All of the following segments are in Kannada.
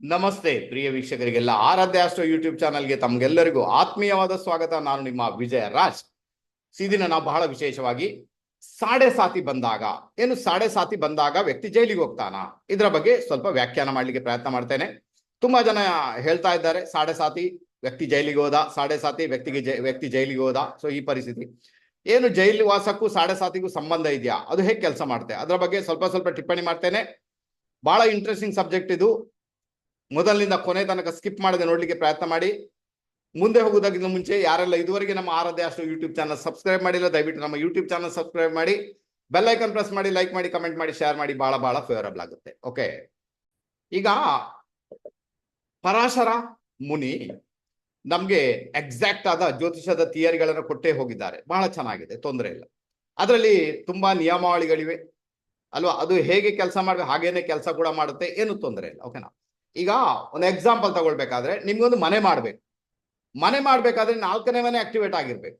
ನಮಸ್ತೆ, ಪ್ರಿಯ ವೀಕ್ಷಕರಿಗೆಲ್ಲ ಆರಾಧ್ಯ ಅಷ್ಟೋ ಯೂಟ್ಯೂಬ್ ಚಾನಲ್ಗೆ ತಮ್ಗೆಲ್ಲರಿಗೂ ಆತ್ಮೀಯವಾದ ಸ್ವಾಗತ. ನಾನು ನಿಮ್ಮ ವಿಜಯ ರಾಜ್. ಸಿದಿನ ದಿನ ನಾವು ಬಹಳ ವಿಶೇಷವಾಗಿ ಸಾಡೆ ಸಾತಿ ಬಂದಾಗ, ಏನು ಸಾಡೆ ಸಾತಿ ಬಂದಾಗ ವ್ಯಕ್ತಿ ಜೈಲಿಗೆ ಹೋಗ್ತಾನ? ಇದರ ಬಗ್ಗೆ ಸ್ವಲ್ಪ ವ್ಯಾಖ್ಯಾನ ಮಾಡ್ಲಿಕ್ಕೆ ಪ್ರಯತ್ನ ಮಾಡ್ತೇನೆ. ತುಂಬಾ ಜನ ಹೇಳ್ತಾ ಇದ್ದಾರೆ, ಸಾಡೆ ಸಾತಿ ವ್ಯಕ್ತಿ ಜೈಲಿಗೆ ಹೋದ, ಸಾಡೆ ಸಾತಿ ವ್ಯಕ್ತಿಗೆ ವ್ಯಕ್ತಿ ಜೈಲಿಗೆ ಹೋದ. ಸೊ, ಈ ಪರಿಸ್ಥಿತಿ. ಏನು ಜೈಲು ವಾಸಕ್ಕೂ ಸಾಡೆ ಸಾತಿಗೂ ಸಂಬಂಧ ಇದೆಯಾ? ಅದು ಹೇಗೆ ಕೆಲಸ ಮಾಡುತ್ತೆ ಅದರ ಬಗ್ಗೆ ಸ್ವಲ್ಪ ಸ್ವಲ್ಪ ಟಿಪ್ಪಣಿ ಮಾಡ್ತೇನೆ. ಬಹಳ ಇಂಟ್ರೆಸ್ಟಿಂಗ್ ಸಬ್ಜೆಕ್ಟ್ ಇದು. ಮೊದಲಿನಿಂದ ಕೊನೆ ತನಕ ಸ್ಕಿಪ್ ಮಾಡದೆ ನೋಡ್ಲಿಕ್ಕೆ ಪ್ರಯತ್ನ ಮಾಡಿ. ಮುಂದೆ ಹೋಗುವುದಕ್ಕಿಂತ ಮುಂಚೆ ಯಾರೆಲ್ಲ ಇದುವರೆಗೆ ನಮ್ಮ ಆರಾಧ್ಯ ಅಷ್ಟು ಯೂಟ್ಯೂಬ್ ಚಾನಲ್ ಸಬ್ಸ್ಕ್ರೈಬ್ ಮಾಡಿಲ್ಲ, ದಯವಿಟ್ಟು ನಮ್ಮ ಯೂಟ್ಯೂಬ್ ಚಾನಲ್ ಸಬ್ಸ್ಕ್ರೈಬ್ ಮಾಡಿ. ಬೆಲ್ ಐಕನ್ ಪ್ರೆಸ್ ಮಾಡಿ ಲೈಕ್ ಮಾಡಿ ಕಮೆಂಟ್ ಮಾಡಿ ಶೇರ್ ಮಾಡಿ ಬಹಳ ಬಹಳ ಫೇವರಬಲ್ ಆಗುತ್ತೆ. ಓಕೆ ಈಗ ಪರಾಶರ ಮುನಿ ನಮ್ಗೆ ಎಕ್ಸಾಕ್ಟ್ ಆದ ಜ್ಯೋತಿಷದ ಥಿಯರಿಗಳನ್ನು ಕೊಟ್ಟೇ ಹೋಗಿದ್ದಾರೆ. ಬಹಳ ಚೆನ್ನಾಗಿದೆ, ತೊಂದರೆ ಇಲ್ಲ. ಅದರಲ್ಲಿ ತುಂಬಾ ನಿಯಮಾವಳಿಗಳಿವೆ. ಅಲ್ವಾ? ಅದು ಹೇಗೆ ಕೆಲಸ ಮಾಡ್ಬೇಕು, ಹಾಗೇನೆ ಕೆಲಸ ಕೂಡ ಮಾಡುತ್ತೆ, ಏನು ತೊಂದರೆ ಇಲ್ಲ. ಓಕೆನಾ ಈಗ ಒಂದು ಎಕ್ಸಾಂಪಲ್ ತಗೊಳ್ಬೇಕಾದ್ರೆ ನಿಮ್ಗೊಂದು ಮನೆ ಮಾಡ್ಬೇಕು. ಮನೆ ಮಾಡ್ಬೇಕಾದ್ರೆ ನಾಲ್ಕನೇ ಮನೆ ಆಕ್ಟಿವೇಟ್ ಆಗಿರ್ಬೇಕು.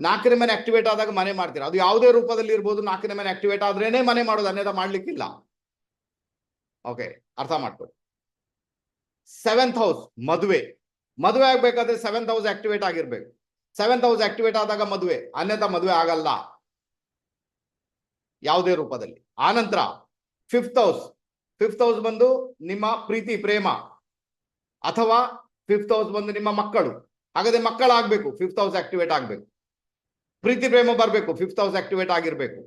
ನಾಲ್ಕನೇ ಮನೆ ಆಕ್ಟಿವೇಟ್ ಆದಾಗ ಮನೆ ಮಾಡ್ತೀರಾ? ಅದು ಯಾವುದೇ ರೂಪದಲ್ಲಿ ಇರ್ಬೋದು, ನಾಲ್ಕನೇ ಮನೆ ಆಕ್ಟಿವೇಟ್ ಆದ್ರೇನೆ ಮನೆ ಮಾಡೋದು ಅನ್ಯದ ಮಾಡ್ಲಿಕ್ಕಿಲ್ಲ. ಓಕೆ ಅರ್ಥ ಮಾಡ್ಕೊಳ್ಳಿ. ಸೆವೆಂತ್ ಹೌಸ್ ಮದುವೆ. ಮದುವೆ ಆಗ್ಬೇಕಾದ್ರೆ ಸೆವೆಂತ್ ಹೌಸ್ ಆಕ್ಟಿವೇಟ್ ಆಗಿರ್ಬೇಕು. ಸೆವೆಂತ್ ಹೌಸ್ ಆಕ್ಟಿವೇಟ್ ಆದಾಗ ಮದುವೆ ಅನ್ಯತ ಮದುವೆ ಆಗಲ್ಲ. ಯಾವುದೇ ರೂಪದಲ್ಲಿ. ಆನಂತರ ಫಿಫ್ತ್ ಹೌಸ್ ಫಿಫ್ತ್ ಹೌಸ್ ಬಂದು ನಿಮ್ಮ ಪ್ರೀತಿ, ಪ್ರೇಮ ಅಥವಾ ಫಿಫ್ತ್ ಹೌಸ್ ಬಂದು ನಿಮ್ಮ ಮಕ್ಕಳು. ಹಾಗಾದ್ರೆ ಮಕ್ಕಳಾಗ್ಬೇಕು ಫಿಫ್ತ್ ಹೌಸ್ ಆಕ್ಟಿವೇಟ್ ಆಗ್ಬೇಕು. ಪ್ರೀತಿ, ಪ್ರೇಮ ಬರಬೇಕು, ಫಿಫ್ತ್ ಹೌಸ್ ಆಕ್ಟಿವೇಟ್ ಆಗಿರ್ಬೇಕು.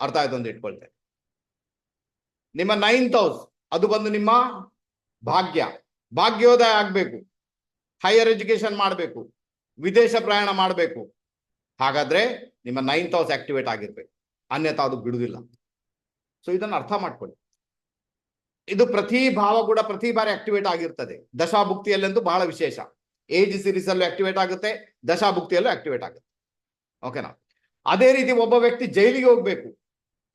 ಅರ್ಥ ಆಯ್ತು ಅಂತ ಇಟ್ಕೊಳ್ತೇನೆ ನಿಮ್ಮ ನೈನ್ತ್ ಹೌಸ್, ಅದು ಬಂದು ನಿಮ್ಮ ಭಾಗ್ಯ. ಭಾಗ್ಯೋದಯ ಆಗ್ಬೇಕು. ಹೈಯರ್ ಎಜುಕೇಶನ್ ಮಾಡಬೇಕು. ವಿದೇಶ ಪ್ರಯಾಣ ಮಾಡಬೇಕು. ಹಾಗಾದ್ರೆ ನಿಮ್ಮ ನೈನ್ತ್ ಹೌಸ್ ಆಕ್ಟಿವೇಟ್ ಆಗಿರ್ಬೇಕು. ಅನ್ಯತಾ ಅದು ಬಿಡುದಿಲ್ಲ. ಸೊ ಇದನ್ನು ಅರ್ಥ ಮಾಡ್ಕೊಳ್ಳಿ. ಇದು ಪ್ರತಿ ಭಾವ ಕೂಡ ಪ್ರತಿ ಬಾರಿ ಆಕ್ಟಿವೇಟ್ ಆಗಿರ್ತದೆ. ದಶಾಭುಕ್ತಿಯಲ್ಲಂತೂ ಬಹಳ ವಿಶೇಷ. ಏಜ್ ಸಿರೀಸ್ ಅಲ್ಲೂ ಆಕ್ಟಿವೇಟ್ ಆಗುತ್ತೆ, ದಶಾಭುಕ್ತಿಯಲ್ಲೂ ಆಕ್ಟಿವೇಟ್ ಆಗುತ್ತೆ. ಓಕೆನಾ ಅದೇ ರೀತಿ ಒಬ್ಬ ವ್ಯಕ್ತಿ ಜೈಲಿಗೆ ಹೋಗ್ಬೇಕು.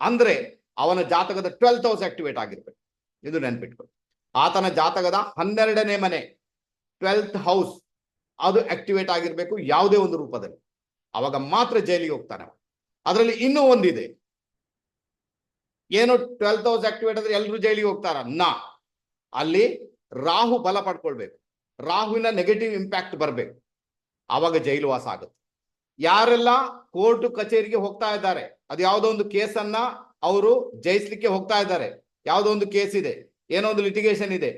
ಅಂದ್ರೆ ಅವನ ಜಾತಕದ ಟ್ವೆಲ್ತ್ ಹೌಸ್ ಆಕ್ಟಿವೇಟ್ ಆಗಿರ್ಬೇಕು. ಇದು ನೆನ್ಪಿಟ್ಕೊಳ್ಳಿ ಆತನ ಜಾತಕದ ಹನ್ನೆರಡನೇ ಮನೆ ಟ್ವೆಲ್ತ್ ಹೌಸ್ ಅದು ಆಕ್ಟಿವೇಟ್ ಆಗಿರ್ಬೇಕು ಯಾವುದೇ ಒಂದು ರೂಪದಲ್ಲಿ. ಅವಾಗ ಮಾತ್ರ ಜೈಲಿಗೆ ಹೋಗ್ತಾನೆ. ಅದರಲ್ಲಿ ಇನ್ನೂ ಒಂದಿದೆ. ಏನು ಟ್ವೆಲ್ತ್ ಹೌಸ್ ಆಕ್ಟಿವೇಟ್ ಆದ್ರೆ ಎಲ್ಲರೂ ಜೈಲಿಗೆ ಹೋಗ್ತಾರ? ನಾ. ಅಲ್ಲಿ ರಾಹು ಬಲ ಪಡ್ಕೊಳ್ಬೇಕು. ರಾಹುವಿನ ನೆಗೆಟಿವ್ ಇಂಪ್ಯಾಕ್ಟ್ ಬರಬೇಕು. ಆವಾಗ ಜೈಲು ವಾಸ ಆಗುತ್ತೆ. ಯಾರೆಲ್ಲ ಕೋರ್ಟ್ ಕಚೇರಿಗೆ ಹೋಗ್ತಾ ಇದ್ದಾರೆ, ಅದು ಯಾವುದೋ ಒಂದು ಕೇಸನ್ನ ಅವರು ಜಯಿಸ್ಲಿಕ್ಕೆ ಹೋಗ್ತಾ ಇದ್ದಾರೆ. ಯಾವುದೋ ಒಂದು ಕೇಸ್ ಇದೆ, ಏನೋ ಒಂದು ಲಿಟಿಗೇಷನ್ ಇದೆ.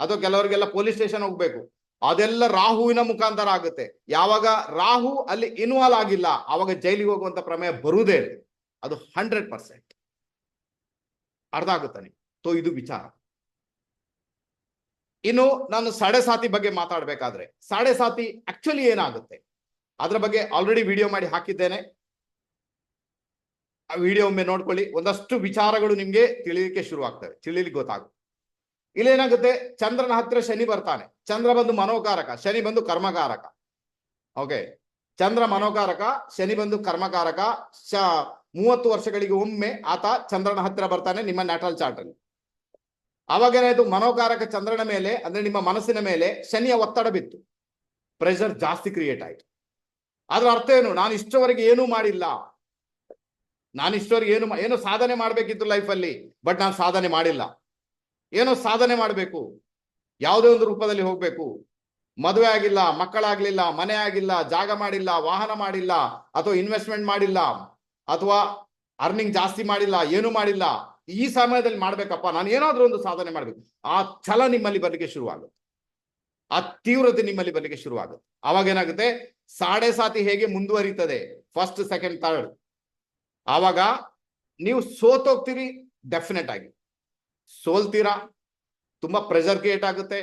ಅಥವಾ ಕೆಲವರಿಗೆಲ್ಲ ಪೊಲೀಸ್ ಸ್ಟೇಷನ್ ಹೋಗ್ಬೇಕು. ಅದೆಲ್ಲ ರಾಹುವಿನ ಮುಖಾಂತರ ಆಗುತ್ತೆ. ಯಾವಾಗ ರಾಹು ಅಲ್ಲಿ ಇನ್ವಾಲ್ವ್ ಆಗಿಲ್ಲ, ಆವಾಗ ಜೈಲಿಗೆ ಹೋಗುವಂತ ಪ್ರಮೇಯ ಬರುವುದೇ ಅದು ಹಂಡ್ರೆಡ್ ಪರ್ಸೆಂಟ್ ಅರ್ಥ ಆಗುತ್ತಾನೆ ತೋ, ಇದು ವಿಚಾರ. ಇನ್ನು ನಾನು ಸಾಡೆ ಸಾತಿ ಬಗ್ಗೆ ಮಾತಾಡ್ಬೇಕಾದ್ರೆ, ಸಾಡೆ ಸಾತಿ ಆಕ್ಚುಲಿ ಏನಾಗುತ್ತೆ? ಅದ್ರ ಬಗ್ಗೆ ಆಲ್ರೆಡಿ ವಿಡಿಯೋ ಮಾಡಿ ಹಾಕಿದ್ದೇನೆ. ಆ ವಿಡಿಯೋ ಒಮ್ಮೆ ನೋಡ್ಕೊಳ್ಳಿ. ಒಂದಷ್ಟು ವಿಚಾರಗಳು ನಿಮ್ಗೆ ತಿಳಿಲಿಕ್ಕೆ ಶುರು ಆಗ್ತವೆ ತಿಳಿಲಿಕ್ಕೆ ಗೊತ್ತಾಗುತ್ತೆ. ಇಲ್ಲೇನಾಗುತ್ತೆ ಚಂದ್ರನ ಹತ್ರ ಶನಿ ಬರ್ತಾನೆ. ಚಂದ್ರ ಬಂದು ಮನೋಕಾರಕ, ಶನಿ ಬಂದು ಕರ್ಮಕಾರಕ. ಓಕೆ ಚಂದ್ರ ಮನೋಕಾರಕ, ಶನಿ ಬಂದು ಕರ್ಮಕಾರಕ ಮೂವತ್ತು ವರ್ಷಗಳಿಗೆ ಒಮ್ಮೆ ಆತ ಚಂದ್ರನ ಹತ್ತಿರ ಬರ್ತಾನೆ ನಿಮ್ಮ ನ್ಯಾಟ್ರಲ್ ಚಾರ್ಟ್ ಅಲ್ಲಿ. ಅವಾಗೇನಾಯ್ತು ಮನೋಕಾರಕ ಚಂದ್ರನ ಮೇಲೆ, ಅಂದ್ರೆ ನಿಮ್ಮ ಮನಸ್ಸಿನ ಮೇಲೆ ಶನಿಯ ಒತ್ತಡ ಬಿತ್ತು. ಪ್ರೆಷರ್ ಜಾಸ್ತಿ ಕ್ರಿಯೇಟ್ ಆಯ್ತು. ಅದ್ರ ಅರ್ಥ ಏನು? ನಾನು ಇಷ್ಟವರೆಗೆ ಏನೂ ಮಾಡಿಲ್ಲ. ನಾನು ಇಷ್ಟವರೆಗೆ ಏನು ಏನು ಸಾಧನೆ ಮಾಡ್ಬೇಕಿತ್ತು ಲೈಫಲ್ಲಿ ಬಟ್ ನಾನು ಸಾಧನೆ ಮಾಡಿಲ್ಲ. ಏನೋ ಸಾಧನೆ ಮಾಡಬೇಕು. ಯಾವುದೇ ಒಂದು ರೂಪದಲ್ಲಿ ಹೋಗ್ಬೇಕು. ಮದುವೆ ಆಗಿಲ್ಲ, ಮಕ್ಕಳಾಗ್ಲಿಲ್ಲ, ಮನೆ ಆಗಿಲ್ಲ, ಜಾಗ ಮಾಡಿಲ್ಲ, ವಾಹನ ಮಾಡಿಲ್ಲ, ಅಥವಾ ಇನ್ವೆಸ್ಟ್ಮೆಂಟ್ ಮಾಡಿಲ್ಲ. ಅಥವಾ ಅರ್ನಿಂಗ್ ಜಾಸ್ತಿ ಮಾಡಿಲ್ಲ, ಏನು ಮಾಡಿಲ್ಲ, ಈ ಸಮಯದಲ್ಲಿ ಮಾಡ್ಬೇಕಪ್ಪ, ನಾನು ಏನಾದ್ರೂ ಒಂದು ಸಾಧನೆ ಮಾಡ್ಬೇಕು. ಆ ಛಲ ನಿಮ್ಮಲ್ಲಿ ಬರ್ಲಿಕ್ಕೆ ಶುರುವಾಗುತ್ತೆ. ಆ ತೀವ್ರತೆ ನಿಮ್ಮಲ್ಲಿ ಬರ್ಲಿಕ್ಕೆ ಶುರುವಾಗುತ್ತೆ. ಅವಾಗ ಏನಾಗುತ್ತೆ? ಸಾಡೆ ಸಾತಿ ಹೇಗೆ ಮುಂದುವರಿತದೆ? ಫಸ್ಟ್ ಸೆಕೆಂಡ್ ಥರ್ಡ್ ಆವಾಗ ನೀವು ಸೋತೋಗ್ತೀರಿ ಡೆಫಿನೆಟ್ ಆಗಿ. ಸೋಲ್ತೀರಾ? ತುಂಬಾ ಪ್ರೆಷರ್ ಕ್ರಿಯೇಟ್ ಆಗುತ್ತೆ.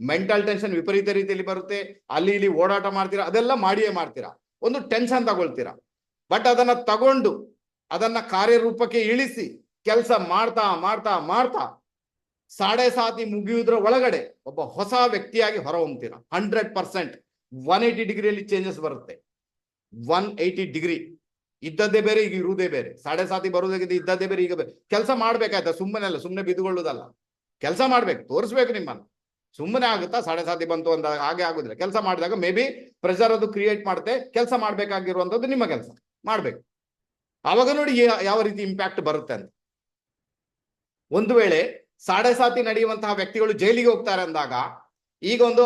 ಮೆಂಟಲ್ ಟೆನ್ಷನ್ ವಿಪರೀತ ರೀತಿಯಲ್ಲಿ ಬರುತ್ತೆ. ಅಲ್ಲಿ ಇಲ್ಲಿ ಓಡಾಟ ಮಾಡ್ತೀರಾ? ಅದೆಲ್ಲ ಮಾಡಿಯೇ ಮಾಡ್ತೀರಾ? ಒಂದು ಟೆನ್ಷನ್ ತಗೊಳ್ತೀರಾ? ಬಟ್ ಅದನ್ನ ತಗೊಂಡು, ಅದನ್ನ ಕಾರ್ಯರೂಪಕ್ಕೆ ಇಳಿಸಿ, ಕೆಲಸ ಮಾಡ್ತಾ ಮಾಡ್ತಾ ಮಾಡ್ತಾ, ಸಾಡೆ ಸಾತಿ ಮುಗಿಯುವುದರ ಒಳಗಡೆ ಒಬ್ಬ ಹೊಸ ವ್ಯಕ್ತಿಯಾಗಿ ಹೊರಹೊಮ್ತೀರ. ಹಂಡ್ರೆಡ್ ಪರ್ಸೆಂಟ್ ಒನ್ ಏಯ್ಟಿ ಡಿಗ್ರಿಯಲ್ಲಿ ಚೇಂಜಸ್ ಬರುತ್ತೆ. One eighty degree. ಇದ್ದದ್ದೇ ಬೇರೆ, ಈಗ ಇರುವುದೇ ಬೇರೆ. ಸಾಡೆ ಸಾತಿ ಬರುವುದಕ್ಕಿಂತ ಇದ್ದದ್ದೇ ಬೇರೆ, ಈಗ ಬೇರೆ ಕೆಲಸ ಮಾಡ್ಬೇಕಾಯ್ತಾ? ಸುಮ್ಮನೆ ಅಲ್ಲ ಸುಮ್ಮನೆ ಬಿದ್ದುಕೊಳ್ಳುವುದಲ್ಲ. ಕೆಲಸ ಮಾಡ್ಬೇಕು, ತೋರಿಸ್ಬೇಕು ನಿಮ್ಮನ್ನು. ಸುಮ್ಮನೆ ಆಗುತ್ತಾ? ಸಾಡೆ ಸಾತಿ ಬಂತು ಅಂತ ಹಾಗೆ ಆಗುದಿಲ್ಲ. ಕೆಲಸ ಮಾಡಿದಾಗ ಮೇ ಬಿ ಪ್ರೆಷರ್ ಅದು ಕ್ರಿಯೇಟ್ ಮಾಡುತ್ತೆ ಕೆಲಸ ಮಾಡ್ಬೇಕಾಗಿರುವಂತದ್ದು ನಿಮ್ಮ ಕೆಲಸ. ಮಾಡ್ಬೇಕು. ಆವಾಗ ನೋಡಿ ಯಾವ ರೀತಿ ಇಂಪ್ಯಾಕ್ಟ್ ಬರುತ್ತೆ ಅಂತ. ಒಂದು ವೇಳೆ ಸಾತಿ ನಡೆಯುವಂತಹ ವ್ಯಕ್ತಿಗಳು ಜೈಲಿಗೆ ಹೋಗ್ತಾರೆ ಅಂದಾಗ, ಈಗ ಒಂದು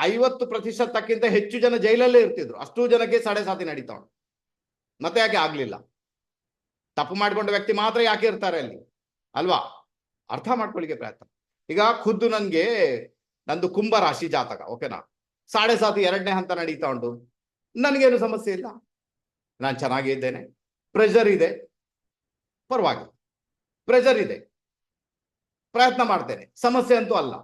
ಐವತ್ತು ಪ್ರತಿಶತಕ್ಕಿಂತ ಹೆಚ್ಚು ಜನ ಜೈಲಲ್ಲೇ ಇರ್ತಿದ್ರು. ಅಷ್ಟು ಜನಕ್ಕೆ ಸಾತಿ ನಡೀತಾವ ಮತ್ತೆ ಯಾಕೆ ಆಗ್ಲಿಲ್ಲ? ತಪ್ಪು ಮಾಡಿಕೊಂಡ ವ್ಯಕ್ತಿ ಮಾತ್ರ ಯಾಕೆ ಇರ್ತಾರೆ ಅಲ್ಲಿ? ಅಲ್ವಾ? ಅರ್ಥ ಮಾಡ್ಕೊಳ್ಳಿಕ್ಕೆ ಪ್ರಯತ್ನ. ಈಗ ಖುದ್ದು ನನ್ಗೆ ನಂದು ಕುಂಭ ರಾಶಿ ಜಾತಕ ಓಕೆನಾ ಸಾಡೆ ಸಾತಿ ಎರಡನೇ ಹಂತ ನಡೀತಾ ಉಂಟು. ನನಗೇನು ಸಮಸ್ಯೆ ಇಲ್ಲ. ನಾನು ಚೆನ್ನಾಗಿದ್ದೇನೆ. ಪ್ರೆಷರ್ ಇದೆ. ಪರವಾಗಿಲ್ಲ. ಪ್ರೆಷರ್ ಇದೆ. ಪ್ರಯತ್ನ ಮಾಡ್ತೇನೆ. ಸಮಸ್ಯೆ ಅಂತೂ ಅಲ್ಲ.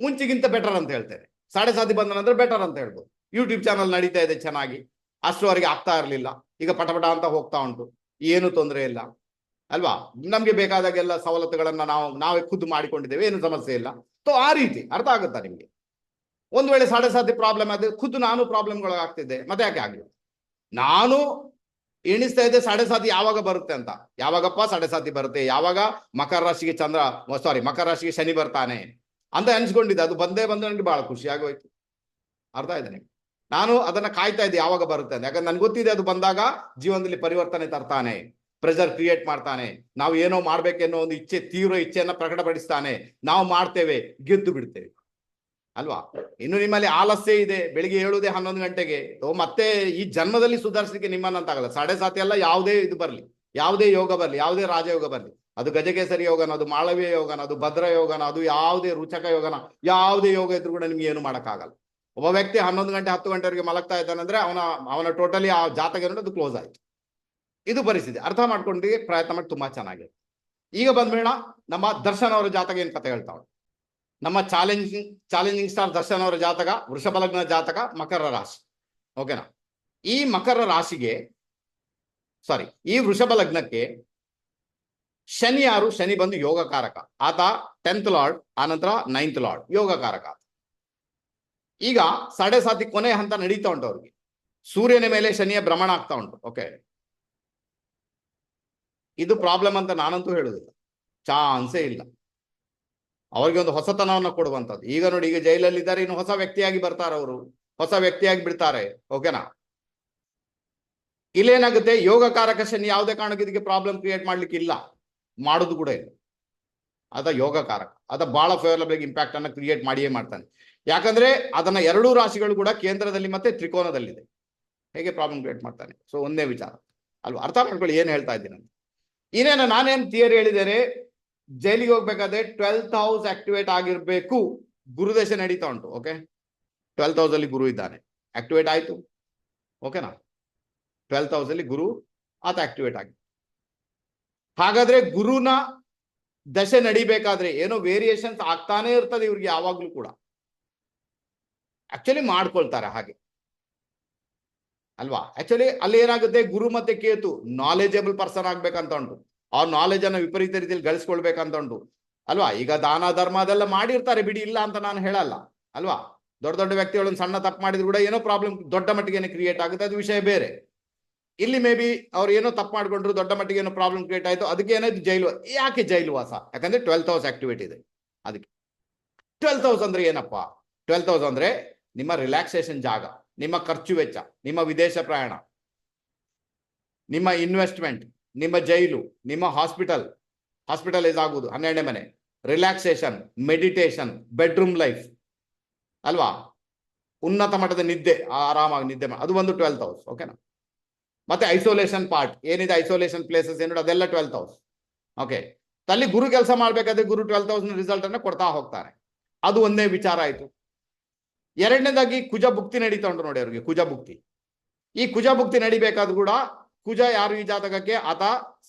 ಮುಂಚೆಗಿಂತ ಬೆಟರ್ ಅಂತ ಹೇಳ್ತೇನೆ. ಸಾಡೆ ಸಾತಿ ಬಂದ ನಂತರ ಬೆಟರ್ ಅಂತ ಹೇಳ್ಬೋದು. ಯೂಟ್ಯೂಬ್ ಚಾನಲ್ ನಡೀತಾ ಇದೆ ಚೆನ್ನಾಗಿ. ಅವರಿಗೆ ಆಗ್ತಾ ಇರಲಿಲ್ಲ. ಈಗ ಪಟಪಟ ಅಂತ ಹೋಗ್ತಾ ಉಂಟು. ಏನು ತೊಂದರೆ ಇಲ್ಲ. ಅಲ್ವಾ? ನಮ್ಗೆ ಬೇಕಾದಾಗೆಲ್ಲ ಸವಲತ್ತುಗಳನ್ನ ನಾವು, ನಾವೇ ಖುದ್ದು ಮಾಡಿಕೊಂಡಿದ್ದೇವೆ. ಏನು ಸಮಸ್ಯೆ ಇಲ್ಲ. ಸೊ ಆ ರೀತಿ ಅರ್ಥ ಆಗುತ್ತಾ ನಿಮ್ಗೆ? ಒಂದು ವೇಳೆ ಸಾಡೆ ಸಾತಿ ಪ್ರಾಬ್ಲಮ್ ಆದ್ರೆ ಖುದ್ದು ನಾನು ಪ್ರಾಬ್ಲಮ್ಗಳು ಆಗ್ತಿದ್ದೆ ಮತ್ತೆ ಯಾಕೆ ಆಗಲಿ ನಾನು ಎಣಿಸ್ತಾ ಇದ್ದೆ ಸಾಡೆ ಸಾತಿ ಯಾವಾಗ ಬರುತ್ತೆ ಅಂತ. ಯಾವಾಗಪ್ಪ ಸಾಡೆ ಸಾತಿ ಬರುತ್ತೆ? ಯಾವಾಗ ಮಕರ ರಾಶಿಗೆ ಚಂದ್ರ ಸಾರಿ ಮಕರ ರಾಶಿಗೆ ಶನಿ ಬರ್ತಾನೆ ಅಂತ ಅನ್ಸ್ಕೊಂಡಿದ್ದೆ ಅದು ಬಂದೇ ಬಂದು ನನಗೆ ಬಹಳ ಖುಷಿ ಆಗೋಯ್ತು. ಅರ್ಥ ಆಯ್ತು ನಿಮ್ಗೆ? ನಾನು ಅದನ್ನ ಕಾಯ್ತಾ ಇದ್ದೆ ಯಾವಾಗ ಬರುತ್ತೆ ಅಂತ. ಯಾಕಂದ್ರೆ ನನ್ಗೆ ಗೊತ್ತಿದೆ ಅದು ಬಂದಾಗ ಜೀವನದಲ್ಲಿ ಪರಿವರ್ತನೆ ತರ್ತಾನೆ ಪ್ರೆಷರ್ ಕ್ರಿಯೇಟ್ ಮಾಡ್ತಾನೆ, ನಾವು ಏನೋ ಮಾಡ್ಬೇಕೆನ್ನೋ ಒಂದು ಇಚ್ಛೆ, ತೀವ್ರ ಇಚ್ಛೆಯನ್ನ ಪ್ರಕಟಪಡಿಸ್ತಾನೆ. ನಾವು ಮಾಡ್ತೇವೆ, ಗೆದ್ದು ಬಿಡ್ತೇವೆ. ಅಲ್ವಾ? ಇನ್ನು ನಿಮ್ಮಲ್ಲಿ ಆಲಸ್ಯ ಇದೆ, ಬೆಳಿಗ್ಗೆ ಹೇಳುವುದೇ ಹನ್ನೊಂದು ಗಂಟೆಗೆ. ಮತ್ತೆ ಈ ಜನ್ಮದಲ್ಲಿ ಸುಧಾರಿಸಲಿಕ್ಕೆ ನಿಮ್ಮನ್ನಂತಾಗಲ್ಲ ಸಾಡೆ ಸಾತಿ ಎಲ್ಲ ಯಾವುದೇ ಇದು ಬರಲಿ. ಯಾವುದೇ ಯೋಗ ಬರಲಿ, ಯಾವುದೇ ರಾಜಯೋಗ ಬರಲಿ. ಅದು ಗಜಕೇಸರಿ ಯೋಗನ, ಅದು ಮಾಳವೀಯ ಯೋಗನ, ಅದು ಭದ್ರ ಯೋಗನ, ಅದು ಯಾವುದೇ ರುಚಕ ಯೋಗನ, ಯಾವುದೇ ಯೋಗ ಇದ್ರೂ ಕೂಡ ನಿಮ್ಗೆ ಏನು ಮಾಡೋಕ್ಕಾಗಲ್ಲ. ಒಬ್ಬ ವ್ಯಕ್ತಿ ಹನ್ನೊಂದು ಗಂಟೆ, ಹತ್ತು ಗಂಟೆವರೆಗೆ ಮಲಗ್ತಾ ಇದ್ದಾನಂದ್ರೆ ಅವನ ಅವನ ಟೋಟಲಿ ಆ ಜಾತಕ ಅದು ಕ್ಲೋಸ್ ಆಯ್ತು. ಇದು ಪರಿಸ್ಥಿತಿ. ಅರ್ಥ ಮಾಡ್ಕೊಂಡಿ ಪ್ರಯತ್ನ ಮಾಡಿ ತುಂಬಾ ಚೆನ್ನಾಗಿದೆ ಈಗ ಬಂದ್ಬೇಡ ನಮ್ಮ ದರ್ಶನ್ ಅವರ ಜಾತಕ ಏನ್ ಕತೆ ಹೇಳ್ತಾವ ನಮ್ಮ ಚಾಲೆಂಜಿಂಗ್ ಚಾಲೆಂಜಿಂಗ್ ಸ್ಟಾರ್ ದರ್ಶನ್ ಅವರ ಜಾತಕ, ವೃಷಭ ಲಗ್ನ ಜಾತಕ, ಮಕರ ರಾಶಿ. ಓಕೆನಾ ಈ ಮಕರ ರಾಶಿಗೆ ಸಾರಿ ಈ ವೃಷಭ ಲಗ್ನಕ್ಕೆ ಶನಿ ಯಾರು? ಶನಿ ಬಂದು ಯೋಗಕಾರಕ ಆತ ಟೆಂತ್ ಲಾರ್ಡ್ ಆನಂತರ ನೈನ್ತ್ ಲಾರ್ಡ್ ಯೋಗಕಾರಕ. ಈಗ ಸಾಡೆ ಸಾತಿ ಕೊನೆ ಹಂತ ನಡೀತಾ ಉಂಟು ಅವ್ರಿಗೆ. ಸೂರ್ಯನ ಮೇಲೆ ಶನಿಯ ಭ್ರಮಣ ಆಗ್ತಾ ಉಂಟು. ಓಕೆ ಇದು ಪ್ರಾಬ್ಲಮ್ ಅಂತ ನಾನಂತೂ ಹೇಳುದಿಲ್ಲ. ಚಾನ್ಸೇ ಇಲ್ಲ. ಅವ್ರಿಗೆ ಒಂದು ಹೊಸತನವನ್ನು ಕೊಡುವಂಥದ್ದು. ಈಗ ನೋಡಿ, ಈಗ ಜೈಲಲ್ಲಿ ಇದ್ದಾರೆ ಇನ್ನು ಹೊಸ ವ್ಯಕ್ತಿಯಾಗಿ ಬರ್ತಾರೆ ಅವರು. ಹೊಸ ವ್ಯಕ್ತಿಯಾಗಿ ಬಿಡ್ತಾರೆ. ಓಕೆನಾ ಇಲ್ಲೇನಾಗುತ್ತೆ? ಯೋಗಕಾರಕ ಶನಿ ಯಾವುದೇ ಕಾರಣಕ್ಕೆ ಇದಕ್ಕೆ ಪ್ರಾಬ್ಲಮ್ ಕ್ರಿಯೇಟ್ ಮಾಡ್ಲಿಕ್ಕೆ ಇಲ್ಲ ಮಾಡೋದು ಕೂಡ ಇಲ್ಲ. ಅದ ಯೋಗಕಾರಕ ಅದ ಬಹಳ ಫೇವರಬಲ್ ಇಂಪ್ಯಾಕ್ಟ್ ಅನ್ನ ಕ್ರಿಯೇಟ್ ಮಾಡಿಯೇ ಮಾಡ್ತಾನೆ. ಯಾಕಂದ್ರೆ ಅದನ್ನ ಎರಡೂ ರಾಶಿಗಳು ಕೂಡ ಕೇಂದ್ರದಲ್ಲಿ ಮತ್ತೆ ತ್ರಿಕೋನದಲ್ಲಿದೆ. ಹೇಗೆ ಪ್ರಾಬ್ಲಮ್ ಕ್ರಿಯೇಟ್ ಮಾಡ್ತಾನೆ? ಸೊ ಒಂದೇ ವಿಚಾರ. ಅಲ್ವಾ? ಅರ್ಥ ಮಾಡ್ಕೊಳ್ಳಿ, ಏನ್ ಹೇಳ್ತಾ ಇದ್ದೀನಿ ಇನ್ನೇನು, ನಾನೇನ್ ಥಿಯರಿ ಹೇಳಿದ್ದೇನೆ? ಜೈಲಿಗೆ ಹೋಗ್ಬೇಕಾದ್ರೆ ಟ್ವೆಲ್ತ್ ಹೌಸ್ ಆಕ್ಟಿವೇಟ್ ಆಗಿರ್ಬೇಕು. ಗುರುದಶೆ ನಡೀತಾ ಉಂಟು ಓಕೆ ಟ್ವೆಲ್ತ್ ಹೌಸ್ ಅಲ್ಲಿ ಗುರು ಇದ್ದಾನೆ. ಆಕ್ಟಿವೇಟ್ ಆಯ್ತು ಓಕೆನಾ ಟ್ವೆಲ್ತ್ ಹೌಸ್ ಅಲ್ಲಿ ಗುರು ಆತ ಆಕ್ಟಿವೇಟ್ ಆಗಿ. ಹಾಗಾದ್ರೆ ಗುರುನ ದಶೆ ನಡಿಬೇಕಾದ್ರೆ ಏನೋ ವೇರಿಯೇಷನ್ಸ್ ಆಗ್ತಾನೆ ಇರ್ತದೆ ಇವ್ರಿಗೆ ಯಾವಾಗ್ಲೂ ಕೂಡ. ಆಕ್ಚುಲಿ ಮಾಡ್ಕೊಳ್ತಾರೆ ಹಾಗೆ. ಅಲ್ವಾ? ಆಕ್ಚುಲಿ ಅಲ್ಲಿ ಏನಾಗುತ್ತೆ, ಗುರು ಮತ್ತೆ ಕೇತು ನಾಲೆಜಬಲ್ ಪರ್ಸನ್ ಆಗ್ಬೇಕಂತ ಉಂಟು. ಆ ನಾಲೆಜ್ ಅನ್ನ ವಿಪರೀತ ರೀತಿಯಲ್ಲಿ ಗಳಿಸ್ಕೊಳ್ಬೇಕಂತ ಉಂಟು ಅಲ್ವಾ? ಈಗ ದಾನ, ಧರ್ಮ ಅದೆಲ್ಲ ಮಾಡಿರ್ತಾರೆ. ಬಿಡಿ, ಇಲ್ಲ ಅಂತ ನಾನು ಹೇಳಲ್ಲ. ಅಲ್ವಾ? ದೊಡ್ಡ ದೊಡ್ಡ ವ್ಯಕ್ತಿಗಳು ಸಣ್ಣ ತಪ್ಪು ಮಾಡಿದ್ರು ಕೂಡ ಏನೋ ಪ್ರಾಬ್ಲಮ್ ದೊಡ್ಡ ಮಟ್ಟಿಗೆ ಕ್ರಿಯೇಟ್ ಆಗುತ್ತೆ. ಅದು ವಿಷಯ ಬೇರೆ. ಇಲ್ಲಿ ಮೇ ಬಿ ಅವ್ರು ಏನೋ ತಪ್ಪು ಮಾಡ್ಕೊಂಡ್ರು, ದೊಡ್ಡ ಮಟ್ಟಿಗೆ ಏನೋ ಪ್ರಾಬ್ಲಮ್ ಕ್ರಿಯೇಟ್ ಆಯ್ತು. ಅದಕ್ಕೆ ಇದು ಜೈಲು, ಯಾಕೆ ಜೈಲು ವಾಸ ಯಾಕಂದ್ರೆ ಟ್ವೆಲ್ತ್ ಹೌಸ್ ಆಕ್ಟಿವೇಟ್ ಇದೆ. ಅದಕ್ಕೆ. ಟ್ವೆಲ್ತ್ ಹೌಸ್ ಅಂದ್ರೆ ಏನಪ್ಪ? ಟ್ವೆಲ್ತ್ ಹೌಸ್ ಅಂದ್ರೆ ನಿಮ್ಮ ರಿಲ್ಯಾಕ್ಸೇಷನ್ ಜಾಗ, ನಿಮ್ಮ ಖರ್ಚು ವೆಚ್ಚ, ನಿಮ್ಮ ವಿದೇಶ ಪ್ರಯಾಣ, ನಿಮ್ಮ ಇನ್ವೆಸ್ಟ್ಮೆಂಟ್ ನಿಮ್ಮ ಜೈಲು, ನಿಮ್ಮ ಹಾಸ್ಪಿಟಲ್ ಹಾಸ್ಪಿಟಲೈಸ್ ಆಗುವುದು. ಹನ್ನೆರಡನೇ ಮನೆ. ರಿಲ್ಯಾಕ್ಸೇಷನ್ ಮೆಡಿಟೇಷನ್ ಬೆಡ್ರೂಮ್ ಲೈಫ್ ಅಲ್ವಾ? ಉನ್ನತ ಮಟ್ಟದ ನಿದ್ದೆ, ಆರಾಮಾಗಿ ನಿದ್ದೆ ಅದು ಒಂದು ಟ್ವೆಲ್ತ್ ಹೌಸ್ ಓಕೆನಾ ಮತ್ತೆ ಐಸೋಲೇಷನ್ ಪಾರ್ಟ್ ಏನಿದೆ ಐಸೋಲೇಷನ್ ಪ್ಲೇಸಸ್ ಏನು ಅದೆಲ್ಲ ಟ್ವೆಲ್ತ್ ಹೌಸ್ ಓಕೆ ಅಲ್ಲಿ ಗುರು ಕೆಲಸ ಮಾಡ್ಬೇಕಾದ್ರೆ ಗುರು ಟ್ವೆಲ್ತ್ ಹೌಸ್ ರಿಸಲ್ಟ್ ಅನ್ನ ಕೊಡ್ತಾ ಹೋಗ್ತಾರೆ. ಅದು ಒಂದೇ ವಿಚಾರ ಆಯ್ತು. ಎರಡನೇದಾಗಿ ಕುಜ ಭುಕ್ತಿ ನಡೀತಾ ಉಂಟು ನೋಡಿ ಅವ್ರಿಗೆ ಕುಜ ಭುಕ್ತಿ ಈ ಕುಜ ಭುಕ್ತಿ ನಡಿಬೇಕಾದ್ರೂ ಕೂಡ ಕುಜ ಯಾರು ಈ ಜಾತಕಕ್ಕೆ? ಆತ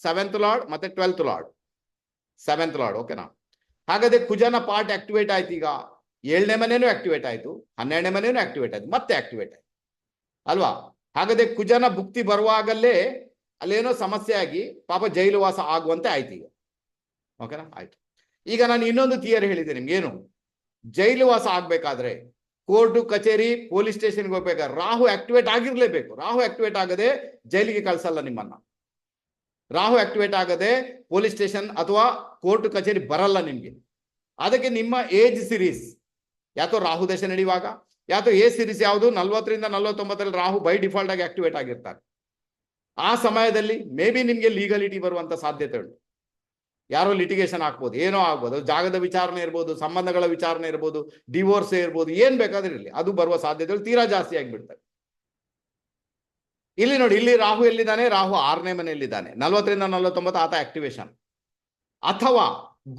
ಸೆವೆಂತ್ ಲಾರ್ಡ್ ಮತ್ತೆ ಟ್ವೆಲ್ತ್ ಲಾರ್ಡ್ ಸೆವೆಂತ್ ಲಾರ್ಡ್ ಓಕೆನಾ ಹಾಗಾದ್ರೆ ಕುಜನ ಪಾರ್ಟ್ ಆಕ್ಟಿವೇಟ್ ಆಯ್ತು ಈಗ. ಏಳನೇ ಮನೇನು ಆಕ್ಟಿವೇಟ್ ಆಯ್ತು, ಹನ್ನೆರಡನೇ ಮನೇನು ಆಕ್ಟಿವೇಟ್ ಆಯ್ತು, ಮತ್ತೆ ಆಕ್ಟಿವೇಟ್ ಆಯ್ತು. ಅಲ್ವಾ? ಹಾಗಾದ್ರೆ ಕುಜನ ಭುಕ್ತಿ ಬರುವಾಗಲೇ ಅಲ್ಲೇನೋ ಸಮಸ್ಯೆ ಆಗಿ ಪಾಪ ಜೈಲು ವಾಸ ಆಗುವಂತೆ ಆಯ್ತು ಈಗ. ಓಕೆನಾ ಆಯ್ತು. ಈಗ ನಾನು ಇನ್ನೊಂದು ಥಿಯರಿ ಹೇಳಿದ್ದೆ ನಿಮ್ಗೆ, ಏನು? ಜೈಲು ವಾಸ ಆಗ್ಬೇಕಾದ್ರೆ ಕೋರ್ಟು, ಕಚೇರಿ, ಪೊಲೀಸ್ ಸ್ಟೇಷನ್ಗೆ ಹೋಗ್ಬೇಕಾದ್ರೆ ರಾಹು ಆಕ್ಟಿವೇಟ್ ಆಗಿರ್ಲೇಬೇಕು. ರಾಹು ಆಕ್ಟಿವೇಟ್ ಆಗದೆ ಜೈಲಿಗೆ ಕಳ್ಸಲ್ಲ ನಿಮ್ಮನ್ನ. ರಾಹು ಆಕ್ಟಿವೇಟ್ ಆಗದೆ ಪೊಲೀಸ್ ಸ್ಟೇಷನ್ ಅಥವಾ ಕೋರ್ಟ್, ಕಚೇರಿ ಬರಲ್ಲ ನಿಮ್ಗೆ. ಅದಕ್ಕೆ ನಿಮ್ಮ ಏಜ್ ಸಿರೀಸ್ ಯಾತೋ ರಾಹು ದೇಶ ನಡೆಯುವಾಗ? ಯಾತೋ ಏಜ್ ಸಿರೀಸ್ ಯಾವುದು? ನಲ್ವತ್ತರಿಂದ ನಲ್ವತ್ತೊಂಬತ್ತರಲ್ಲಿ ರಾಹು ಬೈ ಡಿಫಾಲ್ಟ್ ಆಗಿ ಆಕ್ಟಿವೇಟ್ ಆಗಿರ್ತಾರೆ. ಆ ಸಮಯದಲ್ಲಿ ಮೇ ಬಿ ನಿಮ್ಗೆ ಲೀಗಲಿಟಿ ಬರುವಂತ ಸಾಧ್ಯತೆ ಉಂಟು. ಯಾರೋ ಲಿಟಿಗೇಷನ್ ಹಾಕ್ಬೋದು, ಏನೋ ಆಗ್ಬೋದು, ಜಾಗದ ವಿಚಾರಣೆ ಇರ್ಬೋದು, ಸಂಬಂಧಗಳ ವಿಚಾರಣೆ ಇರ್ಬೋದು ಡಿವೋರ್ಸ್ ಇರ್ಬೋದು, ಏನ್ ಬೇಕಾದ್ರೆ ಇರಲಿ. ಅದು ಬರುವ ಸಾಧ್ಯತೆಗಳು ತೀರಾ ಜಾಸ್ತಿ ಆಗಿಬಿಡ್ತವೆ ಇಲ್ಲಿ ನೋಡಿ, ಇಲ್ಲಿ ರಾಹು ಎಲ್ಲಿದ್ದಾನೆ? ರಾಹು ಆರನೇ ಮನೆಯಲ್ಲಿದ್ದಾನೆ. ನಲ್ವತ್ತರಿಂದ ನಲವತ್ತೊಂಬತ್ತು ಆತ ಆಕ್ಟಿವೇಶನ್ ಅಥವಾ